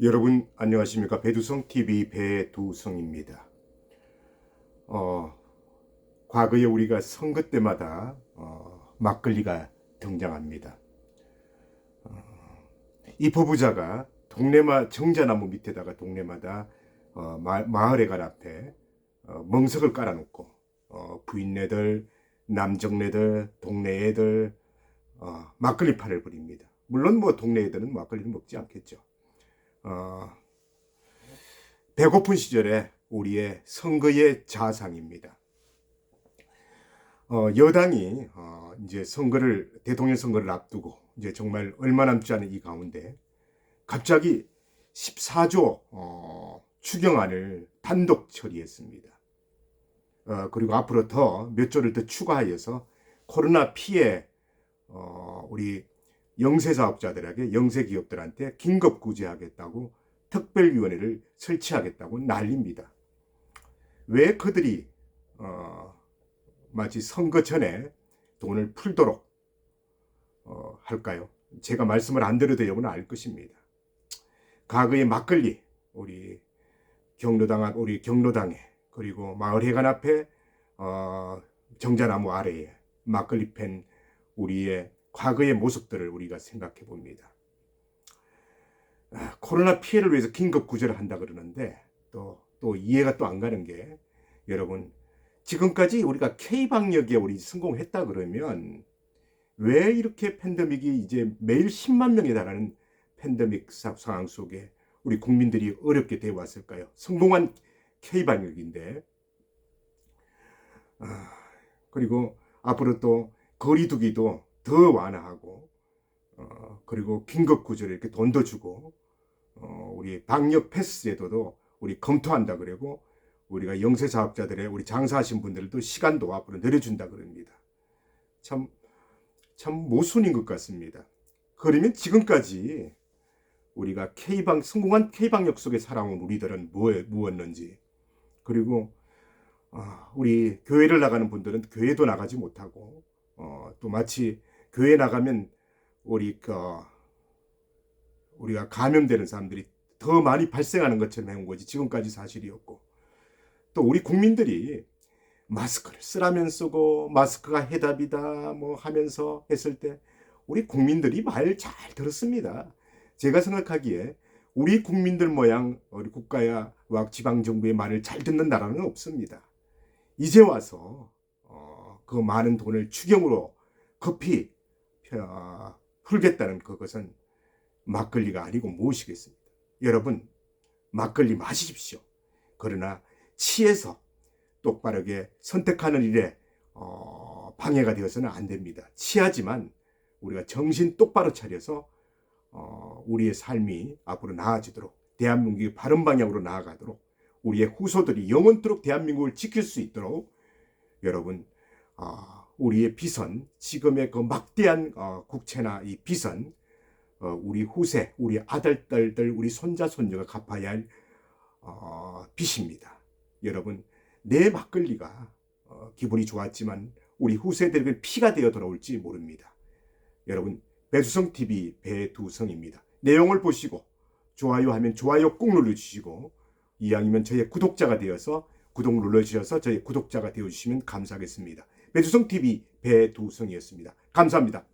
여러분 안녕하십니까 배두성 TV 배두성입니다. 어, 과거에 우리가 선거 때마다 어, 막걸리가 등장합니다. 어, 이 포부자가 동네마 정자나무 밑에다가 동네마다 어, 마, 마을회관 앞에 어, 멍석을 깔아놓고 어, 부인네들, 남정네들, 동네 애들 어, 막걸리 판을 벌입니다. 물론 뭐 동네 애들은 막걸리를 먹지 않겠죠. 어, 배고픈 시절에 우리의 선거의 자상입니다. 어, 여당이 어, 이제 선거를 대통령 선거를 앞두고 이제 정말 얼마 남지 않은 이 가운데 갑자기 14조 어, 추경안을 단독 처리했습니다. 어, 그리고 앞으로 더 몇 조를 더 추가하여서 코로나 피해 어, 우리 영세 사업자들에게 영세 기업들한테 긴급 구제하겠다고 특별위원회를 설치하겠다고 난립니다. 왜 그들이 어, 마치 선거 전에 돈을 풀도록 어, 할까요? 제가 말씀을 안 드려도 여러분은 알 것입니다. 과거의 막걸리 우리 경로당 우리 경로당에 그리고 마을회관 앞에 어, 정자나무 아래에 막걸리 팬 우리의 과거의 모습들을 우리가 생각해 봅니다. 아, 코로나 피해를 위해서 긴급 구제를 한다 그러는데 또, 또 이해가 또 안 가는 게 여러분 지금까지 우리가 K방역에 우리 성공했다 그러면 왜 이렇게 팬데믹이 이제 매일 10만 명에 달하는 팬데믹 사- 상황 속에 우리 국민들이 어렵게 되어 왔을까요? 성공한 K방역인데 아, 그리고 앞으로 또 거리두기도 더 완화하고 어, 그리고 긴급 구조를 이렇게 돈도 주고 어, 우리 방역 패스 제도도 우리 검토한다 그러고 우리가 영세 사업자들의 우리 장사하신 분들도 시간도 앞으로 늘려준다 그럽니다. 참, 참 모순인 것 같습니다. 그러면 지금까지 우리가 K방, 성공한 K방역 속에 살아온 우리들은 뭐, 무엇는지 그리고 아, 우리 교회를 나가는 분들은 교회도 나가지 못하고 어, 또 마치 교회 나가면 우리 그 우리가 감염되는 사람들이 더 많이 발생하는 것처럼 해온 거지 지금까지 사실이었고 또 우리 국민들이 마스크를 쓰라면 쓰고 마스크가 해답이다 뭐 하면서 했을 때 우리 국민들이 말 잘 들었습니다. 제가 생각하기에 우리 국민들 모양 우리 국가야 와 지방 정부의 말을 잘 듣는 나라는 없습니다. 이제 와서 어, 그 많은 돈을 추경으로 급히 펴- 풀겠다는 그것은 막걸리가 아니고 무엇이겠습니까? 여러분 막걸리 마시십시오. 그러나 치에서 똑바르게 선택하는 일에 어, 방해가 되어서는 안 됩니다. 치하지만 우리가 정신 똑바로 차려서 어, 우리의 삶이 앞으로 나아지도록 대한민국이 바른 방향으로 나아가도록 우리의 후손들이 영원토록 대한민국을 지킬 수 있도록 여러분 어, 우리의 비선 지금의 그 막대한 어, 국채나 이 비선 어, 우리 후세 우리 아들 딸들 우리 손자 손녀가 갚아야 할 어, 빚입니다. 여러분 내 막걸리가 어, 기분이 좋았지만 우리 후세들에게 피가 되어 돌아올지 모릅니다. 여러분 배수성 TV 배두성입니다. 내용을 보시고 좋아요 하면 좋아요 꾹 눌러주시고 이왕이면 저의 구독자가 되어서 구독 눌러주셔서 저의 구독자가 되어주시면 감사하겠습니다. 배두성 TV 배두성이었습니다. 감사합니다.